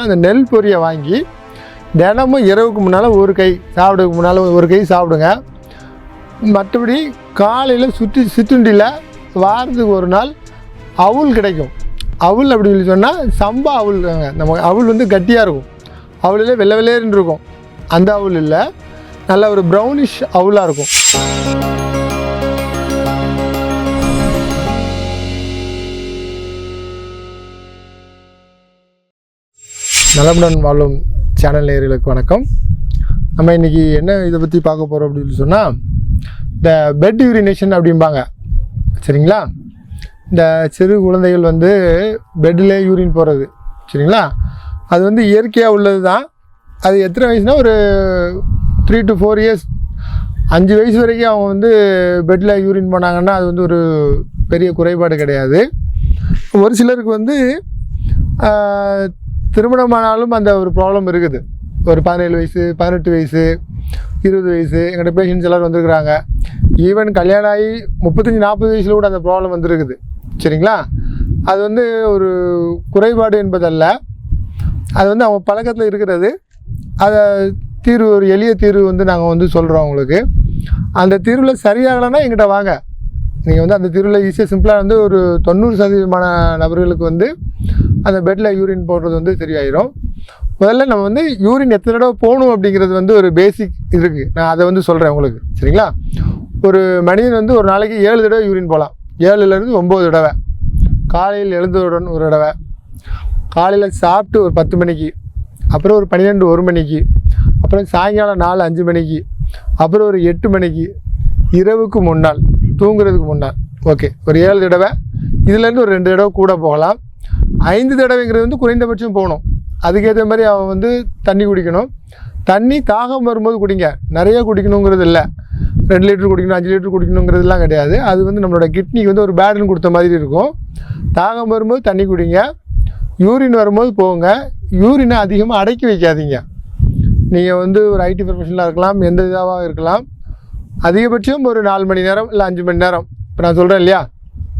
அந்த நெல் பொரியை வாங்கி தினமும் இரவுக்கு முன்னால் ஒரு கை சாப்பிடுறதுக்கு முன்னால் ஒரு கை சாப்பிடுங்க. மற்றபடி காலையில் சுற்றி சிற்றுண்டியில் வாரத்துக்கு ஒரு நாள் அவுல் கிடைக்கும். அவுல் அப்படின்னு சொல்லி சொன்னால் சம்பா அவுல் நம்ம அவுல் வந்து கட்டியாக இருக்கும். அவுளில் வெள்ளை வெள்ளையர்னு இருக்கும். அந்த அவுல் இல்லை. நல்ல ஒரு ப்ரௌனிஷ் அவுலாக இருக்கும். நலமுடன் வாழும் சேனல் நேர்களுக்கு வணக்கம். நம்ம இன்றைக்கி என்ன இதை பற்றி பார்க்க போகிறோம் அப்படின்னு சொன்னால் இந்த பெட் யூரினேஷன் அப்படிம்பாங்க. சரிங்களா? இந்த சிறு குழந்தைகள் வந்து பெட்டில் யூரின் போகிறது சரிங்களா? அது வந்து இயற்கையாக உள்ளது தான் அது எத்தனை வயசுனால் ஒரு த்ரீ டு ஃபோர் இயர்ஸ் அஞ்சு வயசு வரைக்கும் அவங்க வந்து பெட்டில் யூரின் போனாங்கன்னா அது வந்து ஒரு பெரிய குறைபாடு கிடையாது. ஒரு சிலருக்கு வந்து திருமணமானாலும் அந்த ஒரு ப்ராப்ளம் இருக்குது. ஒரு பதினேழு வயசு பதினெட்டு வயசு இருபது வயசு எங்கள்கிட்ட பேஷண்ட்ஸ் எல்லோரும் வந்திருக்கிறாங்க. ஈவன் கல்யாணம் ஆகி முப்பத்தஞ்சு நாற்பது வயசில் கூட அந்த ப்ராப்ளம் வந்துருக்குது. சரிங்களா? அது வந்து ஒரு குறைபாடு என்பதல்ல. அது வந்து அவங்க பழக்கத்தில் இருக்கிறது. அதை தீர்வு ஒரு எளிய தீர்வு வந்து நாங்கள் வந்து சொல்கிறோம் அவங்களுக்கு அந்த தீர்வில் சரியாகலைன்னா எங்கிட்ட வாங்க. நீங்கள் வந்து அந்த தீர்வில் ஈஸியாக சிம்பிளாக வந்து ஒரு தொண்ணூறு சதவீதமான நபர்களுக்கு வந்து அந்த பெட்டில் யூரின் போடுறது வந்து சரியாயிரும். முதல்ல நம்ம வந்து யூரின் எத்தனை தடவை போகணும் அப்படிங்கிறது வந்து ஒரு பேசிக் இருக்குது நான் அதை வந்து சொல்கிறேன் உங்களுக்கு. சரிங்களா? ஒரு மனிதன் வந்து ஒரு நாளைக்கு ஏழு தடவை யூரின் போகலாம் ஏழுலேருந்து ஒம்பது தடவை. காலையில் எழுந்தவுடன் ஒரு தடவை. காலையில் சாப்பிட்டு ஒரு பத்து மணிக்கு. அப்புறம் ஒரு பன்னிரெண்டு ஒரு மணிக்கு. அப்புறம் சாயங்காலம் நாலு அஞ்சு மணிக்கு. அப்புறம் ஒரு எட்டு மணிக்கு. இரவுக்கு முன்னால் தூங்குறதுக்கு முன்னால். ஓகே ஒரு ஏழு தடவை. இதுலேருந்து ஒரு ரெண்டு தடவை கூட போகலாம். ஐந்து தடவைங்கிறது வந்து குறைந்தபட்சம் போகணும். அதுக்கேற்ற மாதிரி அவன் வந்து தண்ணி குடிக்கணும். தண்ணி தாகம் வரும்போது குடிங்க. நிறைய குடிக்கணுங்கிறது இல்லை. ரெண்டு லிட்டர் குடிக்கணும் அஞ்சு லிட்டர் குடிக்கணுங்கிறதுலாம் கிடையாது. அது வந்து நம்மளோட கிட்னிக்கு வந்து ஒரு பேடன் கொடுத்த மாதிரி இருக்கும். தாகம் வரும்போது தண்ணி குடிங்க. யூரின் வரும்போது போங்க. யூரினை அதிகமாக அடக்கி வைக்காதீங்க. நீங்கள் வந்து ஒரு ஐடி ப்ரொஃபஷனலாக இருக்கலாம் எந்த இதாகவும் இருக்கலாம். அதிகபட்சம் ஒரு நாலு மணி நேரம் இல்லை அஞ்சு மணி நேரம். இப்போ நான் சொல்கிறேன் இல்லையா?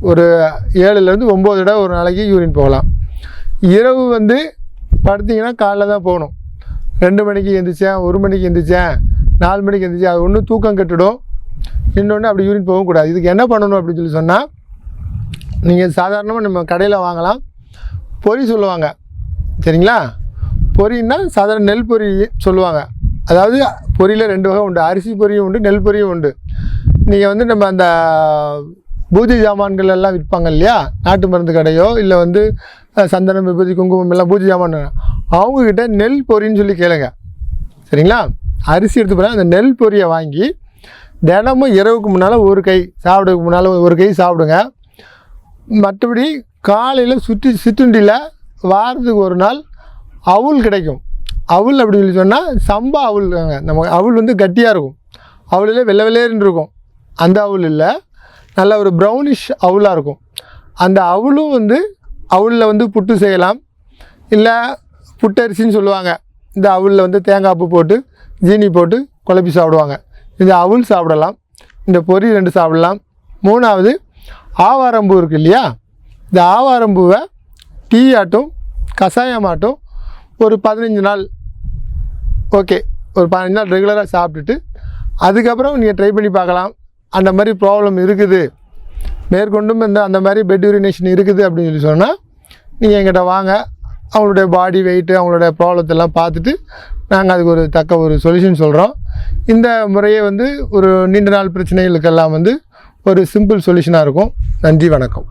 ஒரு ஏழுலேருந்து ஒம்பது தடவை ஒரு நாளைக்கு யூரின் போகலாம். இரவு வந்து படுத்திங்கன்னா காலைல தான் போகணும். ரெண்டு மணிக்கு எந்திரிச்சேன் ஒரு மணிக்கு எந்திரிச்சேன் நாலு மணிக்கு எந்திரிச்சேன் அது ஒன்று தூக்கம் கெட்டுடும். இன்னொன்று அப்படி யூரின் போகக்கூடாது இதுக்கு என்ன பண்ணணும் அப்படின்னு சொல்லி சொன்னால் நீங்கள் சாதாரணமாக நம்ம கடையில் வாங்கலாம். பொரி சொல்லுவாங்க. சரிங்களா? பொரின்னா சாதாரண நெல் பொறி சொல்லுவாங்க. அதாவது பொரியில் ரெண்டு வகை உண்டு. அரிசி பொரியும் உண்டு நெல் பொரியும் உண்டு. நீங்கள் வந்து நம்ம அந்த பூஜை சாமான்கள் எல்லாம் விற்பாங்க இல்லையா? நாட்டு மருந்து கடையோ இல்லை வந்து சந்தனம் விபதி குங்குமம் எல்லாம் பூஜை சாமான் அவங்கக்கிட்ட நெல் பொரின்னு சொல்லி கேளுங்க. சரிங்களா? அரிசி எடுத்து போனால் அந்த நெல் பொரியை வாங்கி தினமும் இரவுக்கு முன்னால் ஒரு கை சாப்பிட்றதுக்கு முன்னால் ஒரு கை சாப்பிடுங்க. மற்றபடி காலையில் சுற்றி சிற்றுண்டியில் வாரத்துக்கு ஒரு நாள் அவுல் கிடைக்கும். அவுல் அப்படி சொல்லி சொன்னால் சம்பா அவுல் நம்ம அவுள் வந்து கட்டியாக இருக்கும். அவுளில் வெள்ளை வெள்ளையர்னு இருக்கும். அந்த அவுள் இல்லை. நல்ல ஒரு ப்ரௌனிஷ் அவுளாக இருக்கும். அந்த அவுளும் வந்து அவுளில் வந்து புட்டு செய்யலாம். இல்லை புட்டரிசின்னு சொல்லுவாங்க. இந்த அவுளில் வந்து தேங்காய் பூ போட்டு ஜீனி போட்டு குழப்பி சாப்பிடுவாங்க. இந்த அவுள் சாப்பிடலாம். இந்த பொரி ரெண்டு சாப்பிடலாம். மூணாவது ஆவாரம்பூ இருக்குது இல்லையா? இந்த ஆவாரம்பூவை டீ ஆட்டும் கஷாயமாட்டும் ஒரு பதினஞ்சு நாள் ஓகே ஒரு பதினஞ்சு நாள் ரெகுலராக சாப்பிட்டுட்டு அதுக்கப்புறம் நீங்கள் ட்ரை பண்ணி பார்க்கலாம். அந்த மாதிரி ப்ராப்ளம் இருக்குது. மேற்கொண்டும் இந்த அந்த மாதிரி பெட் யூரினேஷன் இருக்குது அப்படின்னு சொல்லி சொன்னால் நீங்கள் எங்கிட்ட வாங்க. அவங்களுடைய பாடி வெயிட்டு அவங்களுடைய ப்ராப்ளத்தெல்லாம் பார்த்துட்டு நாங்கள் அதுக்கு ஒரு தக்க ஒரு சொல்யூஷன் சொல்கிறோம் இந்த முறையே வந்து ஒரு நீண்ட நாள் பிரச்சனைகளுக்கெல்லாம் வந்து ஒரு சிம்பிள் சொல்யூஷனாக இருக்கும். நன்றி வணக்கம்.